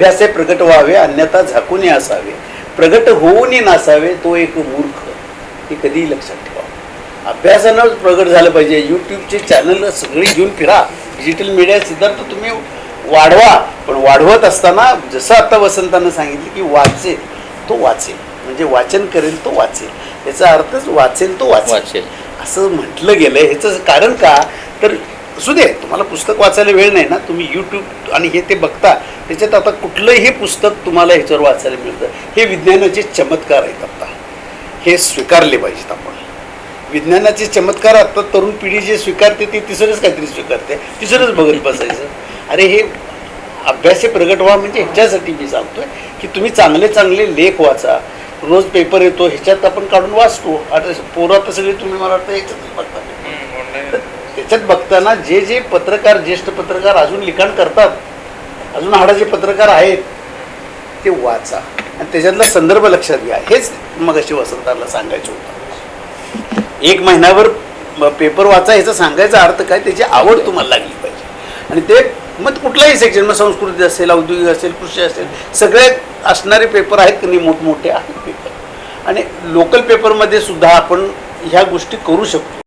अभ्यासे प्रगट व्हावे अन्यथा झाकून असावे. प्रगट होऊन नसावे तो एक मूर्ख. हे कधीही लक्षात ठेवा. अभ्यासानं प्रगट झालं पाहिजे. यूट्यूबचे चॅनल सगळी घेऊन फिरा. डिजिटल मीडिया सिद्धार्थ तुम्ही वाढवा. पण वाढवत असताना जसं आता वसंतानं सांगितलं की वाचेल तो वाचेल. म्हणजे वाचन करेल तो वाचेल. याचा अर्थच वाचेल तो वाचेल. असं म्हटलं गेलं ह्याचं कारण का? तर असू दे तुम्हाला पुस्तक वाचायला वेळ नाही ना तुम्ही यूट्यूब आणि हे ते बघता त्याच्यात आता कुठलंही पुस्तक तुम्हाला ह्याच्यावर वाचायला मिळतं. हे विज्ञानाचे चमत्कार आहेत आत्ता हे स्वीकारले पाहिजेत आपण. विज्ञानाचे चमत्कार आता तरुण पिढी जे स्वीकारते ते तिसरंच काहीतरी स्वीकारते. तिसरंच बघत बसायचं. अरे हे अभ्यासे प्रगट व्हा म्हणजे ह्याच्यासाठी मी सांगतोय की तुम्ही चांगले चांगले लेख वाचा. रोज पेपर येतो ह्याच्यात आपण काढून वाचतो. आता पोरं आता सगळे तुम्ही मला वाटतं ह्याच्यातच बघता. तर त्याच्यात बघताना जे जे पत्रकार ज्येष्ठ पत्रकार अजून लिखाण करतात अजून हाडाचे पत्रकार आहेत ते वाचा. आणि त्याच्यातला संदर्भ लक्षात घ्या. हेच मग अशी वसंताला सांगायचं होतं. एक महिन्याभर पेपर वाचा ह्याचा सांगायचा अर्थ काय? त्याची आवड तुम्हाला लागली पाहिजे. आणि ते मग कुठलाही सेक्शन मग संस्कृती असेल औद्योगिक असेल कृषी असेल सगळे असणारे पेपर आहेत की नाही? मोठमोठे आहेत पेपर आणि लोकल पेपरमध्ये सुद्धा आपण ह्या गोष्टी करू शकतो.